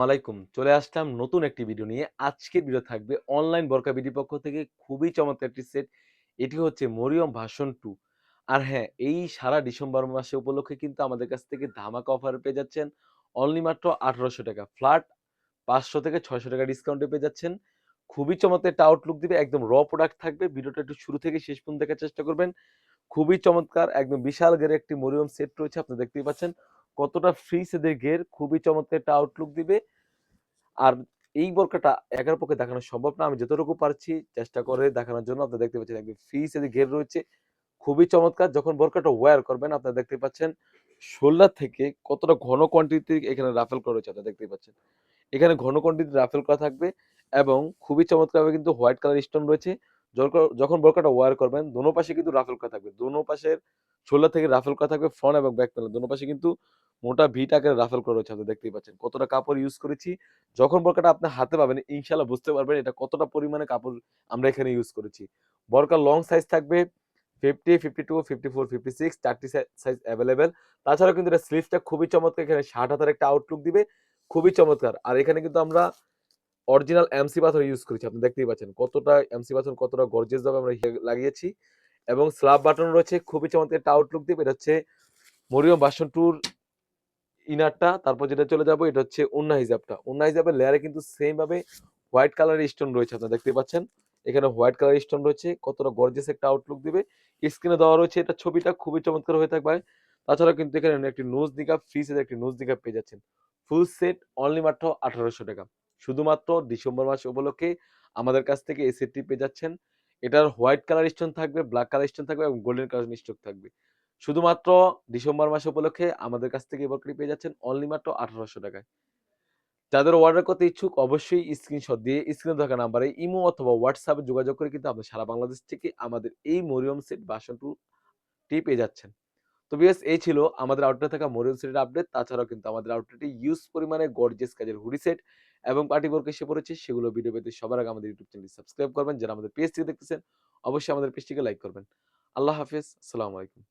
আলাইকুম। চলে আসলাম নতুন একটি ভিডিও নিয়ে। আজকের ভিডিও থাকবে অনলাইন বরকা বিডি পক্ষ থেকে খুবই চমৎকার একটি সেট এটি হচ্ছে মরিয়ম ভাষণ টু আর হ্যাঁ এই সারা ডিসেম্বর মাসে উপলক্ষে কিন্তু আমাদের কাছ থেকে ধামাকা অফার পেয়ে যাচ্ছেন অনলি মাত্র আঠারোশো টাকা। ফ্ল্যাট পাঁচশো থেকে ছয়শো টাকা ডিসকাউন্টে পেয়ে যাচ্ছেন। খুবই চমৎকার একটা আউটলুক দিবে। একদম র প্রোডাক্ট থাকবে। ভিডিওটা একটু শুরু থেকে শেষ পর্যন্ত দেখার চেষ্টা করবেন। খুবই চমৎকার, একদম বিশাল গের একটি মরিয়ম সেট রয়েছে। আপনি দেখতেই পাচ্ছেন। কতটা ফ্রি সেদের ঘের, খুবই চমৎকার একটা আউটলুক দিবে। আর এই বোরকাটা একার পক্ষে দেখানো সম্ভব না। আমি যতটুকু পারছি চেষ্টা করে দেখানোর জন্য আপনি দেখতে পাচ্ছেন একদম ফ্রি সেদের ঘের রয়েছে। খুবই চমৎকার, যখন বোরকাটা ওয়্যার করবেন আপনারা দেখতে পাচ্ছেন শোল্ডার থেকে কতটা ঘন কোয়ান্টিটি এখানে রাফেল করা রয়েছে, আপনারা দেখতেই পাচ্ছেন। এখানে ঘন কোয়ান্টিটি রাফেল করা থাকবে এবং খুবই চমৎকারভাবে কিন্তু হোয়াইট কালার স্টোন রয়েছে। যখন- বোরকাটা ওয়ার করবেন, দোনো পাশে কিন্তু রাফেল করা থাকবে। দোনো পাশের শোল্ডার থেকে রাফেল করা থাকবে ফ্রন্ট এবং ব্যাক প্যানেল দোনো পাশে কিন্তু মোটা ভিট আকারে রাফেল করা রয়েছে, আপনি দেখতেই পাচ্ছেন। কতটা কাপড় ইউজ করেছি, যখন বোরকাটা আপনি হাতে পাবেন ইনশাল্লাহ বুঝতে পারবেন এটা কতটা পরিমাণে কাপড় আমরা এখানে ইউজ করেছি। বরকার লং সাইজ থাকবে fifty fifty two fifty four fifty six চারটি সাইজ অ্যাভেলেবেল তাছাড়াও কিন্তু এটা স্লিভসটা খুবই চমৎকার, এখানে ষাট হাতার একটা আউটলুক দিবে, খুবই চমৎকার। আর এখানে কিন্তু আমরা অরিজিনাল এমসি পাথর ইউজ করেছি, আপনি দেখতেই পাচ্ছেন। কতটা এমসি পাথর, কতটা গর্জেস ভাবে আমরা লাগিয়েছি। এবং স্ল্যাব বাটন রয়েছে, খুবই চমৎকার একটা আউটলুক দিবে এটা হচ্ছে মরিয়ম বাসন টুর ইনারটা তারপর যেটা চলে যাব, এটা হচ্ছে উন্না হিজাবটা। উন্না হিজাবের লেয়ারে কিন্তু সেম ভাবে হোয়াইট কালারের স্টোন রয়েছে, আপনারা দেখতে পাচ্ছেন। এখানে হোয়াইট কালার স্টোন রয়েছে, কতটা গর্জেস একটা আউটলুক দিবে। স্ক্রিনে দেওয়া রয়েছে এটা ছবিটা, খুবই চমৎকার হয়ে থাকবে। তাছাড়া কিন্তু এখানে একটি নোজ নিকাপ ফ্রি সেট একটি নোজ নিকাপ পেয়ে যাচ্ছেন। ফুল সেট অনলি মাত্র আঠারোশো টাকা। শুধুমাত্র ডিসেম্বর মাস উপলক্ষে আমাদের কাছ থেকে এই সেটটি পেয়ে যাচ্ছেন। এটার হোয়াইট কালার স্টোন থাকবে, ব্ল্যাক কালার স্টোন থাকবে এবং গোল্ডেন কালার স্টোন থাকবে। শুধুমাত্র ডিসেম্বর মাস উপলক্ষে আমাদের কাছ থেকে এই বরকাটি পেয়ে যাচ্ছেন অনলি মাত্র আঠারোশো টাকায়। যাদের অর্ডার করতে ইচ্ছুক অবশ্যই স্ক্রিনশট দিয়ে স্ক্রিনে থাকা নাম্বারে ইমো অথবা হোয়াটসঅ্যাপে যোগাযোগ করে কিন্তু আপনি সারা বাংলাদেশ থেকে আমাদের এই মরিয়ম সেট বাসন টু টি পেয়ে যাচ্ছেন। তো বিএস এই ছিল আমাদের আউটলেটে থাকা মরিয়ম সেটের আপডেট তাছাড়াও কিন্তু আমাদের আউটলেটে ইউজ পরিমাণে গর্জেস কাজের হুডি সেট এবং পার্টি বোর্ড এসে পড়েছে, সেগুলো ভিডিও পেতে সবার আগে আমাদের ইউটিউব চ্যানেলটি সাবস্ক্রাইব করবেন। যারা আমাদের পেজ থেকে দেখতেছেন, অবশ্যই আমাদের পেজটিকে লাইক করবেন। আল্লাহ হাফিজ, আসসালামু আলাইকুম।